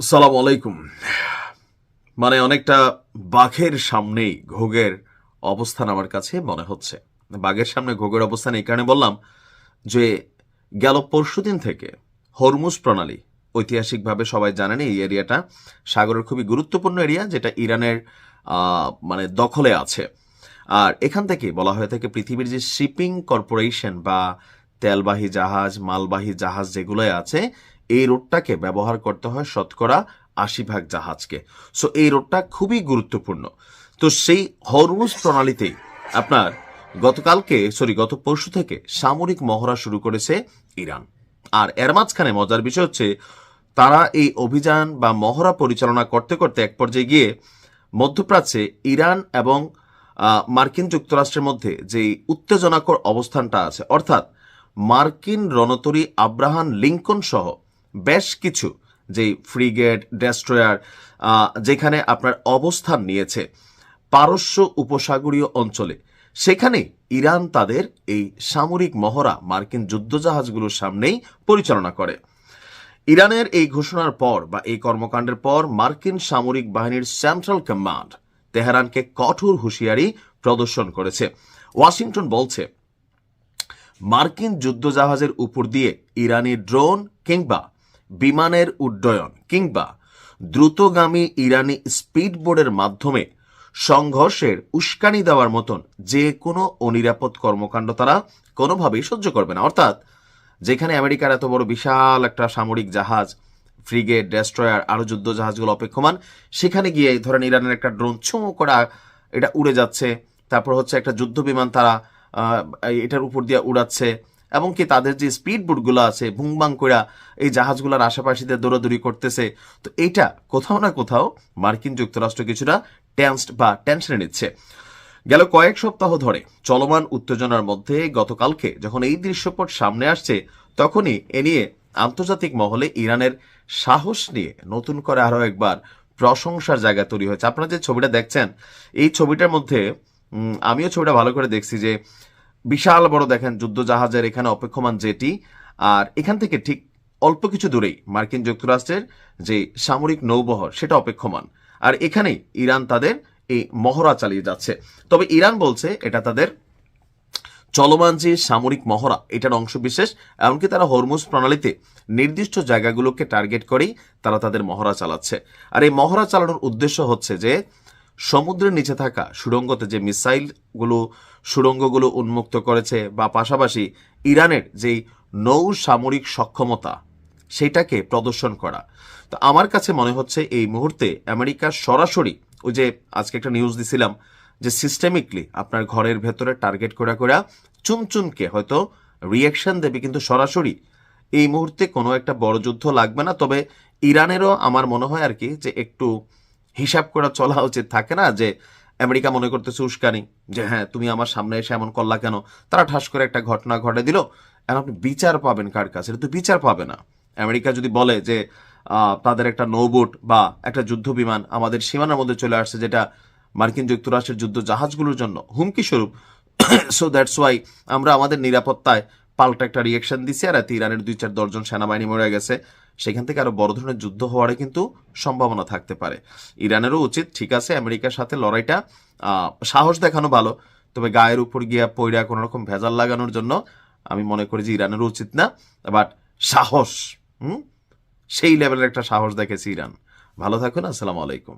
সালাম আলাইকুম। মানে অনেকটা বাঘের সামনেই ঘোগের অবস্থান আমার কাছে মনে হচ্ছে। বাঘের সামনে ঘোগের অবস্থান এই কারণে বললাম যে গেল পরশুদিন থেকে হরমুজ প্রণালী ঐতিহাসিকভাবে সবাই জানেন এই এরিয়াটা সাগরের খুবই গুরুত্বপূর্ণ এরিয়া যেটা ইরানের মানে দখলে আছে। আর এখান থেকে বলা হয়ে থাকে পৃথিবীর যে শিপিং কর্পোরেশন বা তেলবাহী জাহাজ, মালবাহী জাহাজ যেগুলোই আছে এই রোডটাকে ব্যবহার করতে হয় শতকরা আশি ভাগ জাহাজকে। সো এই রোডটা খুবই গুরুত্বপূর্ণ। তো সেই হরমুজ প্রণালীতেই আপনার গতকালকে সরি গত পরশু থেকে সামরিক মহড়া শুরু করেছে ইরান। আর এর মাঝখানে মজার বিষয় হচ্ছে, তারা এই অভিযান বা মহড়া পরিচালনা করতে করতে এক পর্যায়ে গিয়ে মধ্যপ্রাচ্যে ইরান এবং মার্কিন যুক্তরাষ্ট্রের মধ্যে যে উত্তেজনাকর অবস্থানটা আছে, অর্থাৎ মার্কিন রণতরী আব্রাহান লিঙ্কন সহ বেশ কিছু যে ফ্রিগেট, ডেস্ট্রয়ার যেখানে আপনার অবস্থান নিয়েছে পারস্য উপসাগরীয় অঞ্চলে। সেখানে ইরান তাদের এই সামরিক মহড়া মার্কিন যুদ্ধজাহাজগুলোর সামনেই পরিচালনা করে। ইরানের এই ঘোষণার পর বা এই কর্মকাণ্ডের পর মার্কিন সামরিক বাহিনীর সেন্ট্রাল কমান্ড তেহরানকে কঠোর হুঁশিয়ারি প্রদর্শন করেছে। ওয়াশিংটন বলছে, মার্কিন যুদ্ধজাহাজের উপর দিয়ে ইরানি ড্রোন কিংবা বিমানের উড্ডয়ন কিংবা দ্রুতগামী ইরানি স্পিডবোর্ডের মাধ্যমে সংঘর্ষের উস্কানি দেওয়ার মতন যে কোনো অনিরাপদ কর্মকাণ্ড তারা কোনোভাবেই সহ্য করবে না। অর্থাৎ যেখানে আমেরিকার এত বড় বিশাল একটা সামরিক জাহাজ, ফ্রিগেট, ডেস্ট্রয়ার, আরও যুদ্ধ জাহাজগুলো অপেক্ষমান, সেখানে গিয়ে ধরেন ইরানের একটা ড্রোন ছোঁ করা এটা উড়ে যাচ্ছে। তারপর হচ্ছে একটা যুদ্ধ বিমান তারা এটার উপর দিয়ে উড়াচ্ছে। এমনকি তাদের যে স্পিড বোটগুলো আছে ভুংবাং কইরা এই জাহাজগুলোর আশেপাশে দিয়ে দৌড়াদৌড়ি করতেছে, তো এইটা কোথাও না কোথাও মার্কিন যুক্তরাষ্ট্র কিছুটা টেন্সড বা টেনশনে নিচ্ছে। গেল কয়েক সপ্তাহ ধরে চলমান উত্তেজনার মধ্যে গতকালকে যখন এই দৃশ্যপট সামনে আসছে, তখনই এ নিয়ে আন্তর্জাতিক মহলে ইরানের সাহস নিয়ে নতুন করে আরও একবার প্রশংসার জায়গা তৈরি হয়েছে। আপনারা যে ছবিটা দেখছেন, এই ছবিটার মধ্যে আমিও ছবিটা ভালো করে দেখছি যে বিশাল বড় দেখেন যুদ্ধ জাহাজের এখানে অপেক্ষমান জেটি। আর এখান থেকে ঠিক অল্প কিছু দূরেই মার্কিন যুক্তরাষ্ট্রের যে সামরিক নৌবহর, সেটা অপেক্ষমান। আর এখানেই ইরান তাদের এই মহড়া চালিয়ে যাচ্ছে। তবে ইরান বলছে এটা তাদের চলমান যে সামরিক মহড়া, এটার অংশ বিশেষ, এমনকি তারা হরমুজ প্রণালীতে নির্দিষ্ট জায়গাগুলোকে টার্গেট করেই তারা তাদের মহড়া চালাচ্ছে। আর এই মহড়া চালানোর উদ্দেশ্য হচ্ছে যে সমুদ্রের নিচে থাকা সুড়ঙ্গতে যে মিসাইলগুলো সুড়ঙ্গগুলো উন্মুক্ত করেছে বা পাশাপাশি ইরানের যেই নৌ সামরিক সক্ষমতা, সেটাকে প্রদর্শন করা। তো আমার কাছে মনে হচ্ছে এই মুহূর্তে আমেরিকা সরাসরি ওই যে আজকে একটা নিউজ দিছিলাম যে সিস্টেমিকলি আপনার ঘরের ভেতরে টার্গেট করা করা চুনচুনকে হয়তো রিয়াকশন দেবে, কিন্তু সরাসরি এই মুহূর্তে কোনো একটা বড় যুদ্ধ লাগবে না। তবে ইরানেরও আমার মনে হয় আর কি যে একটু হিসাব করা চলা উচিত। থাকে না যে আমেরিকা মনে করতেছে উস্কানি, যে হ্যাঁ তুমি আমার সামনে এসে এমন করলা কেন? তারা ঠাস করে একটা ঘটনা ঘটে দিল। এখন আপনি বিচার পাবেন কার কাছে? এটা তো বিচার পাবে না। আমেরিকা যদি বলে যে তাদের একটা নৌবোট বা একটা যুদ্ধ বিমান আমাদের সীমানার মধ্যে চলে আসছে, যেটা মার্কিন যুক্তরাষ্ট্রের যুদ্ধ জাহাজগুলোর জন্য হুমকি স্বরূপ সো দ্যাটস ওয়াই আমরা আমাদের নিরাপত্তায় পাল্টা একটা রিয়েকশন দিছি, আর এতে ইরানের দুই চার দশজন সেনাবাহিনী মরে গেছে। সেখান থেকে আরও বড় ধরনের যুদ্ধ হওয়ার কিন্তু সম্ভাবনা থাকতে পারে। ইরানেরও উচিত, ঠিক আছে, আমেরিকার সাথে লড়াইটা সাহস দেখানো ভালো, তবে গায়ের উপর গিয়া পৈরা কোনো রকম ভেজাল লাগানোর জন্য আমি মনে করি যে ইরানেরও উচিত না, বাট সাহস, হুম, সেই লেভেলের একটা সাহস দেখেছে ইরান। ভালো থাকুন, আসসালামু আলাইকুম।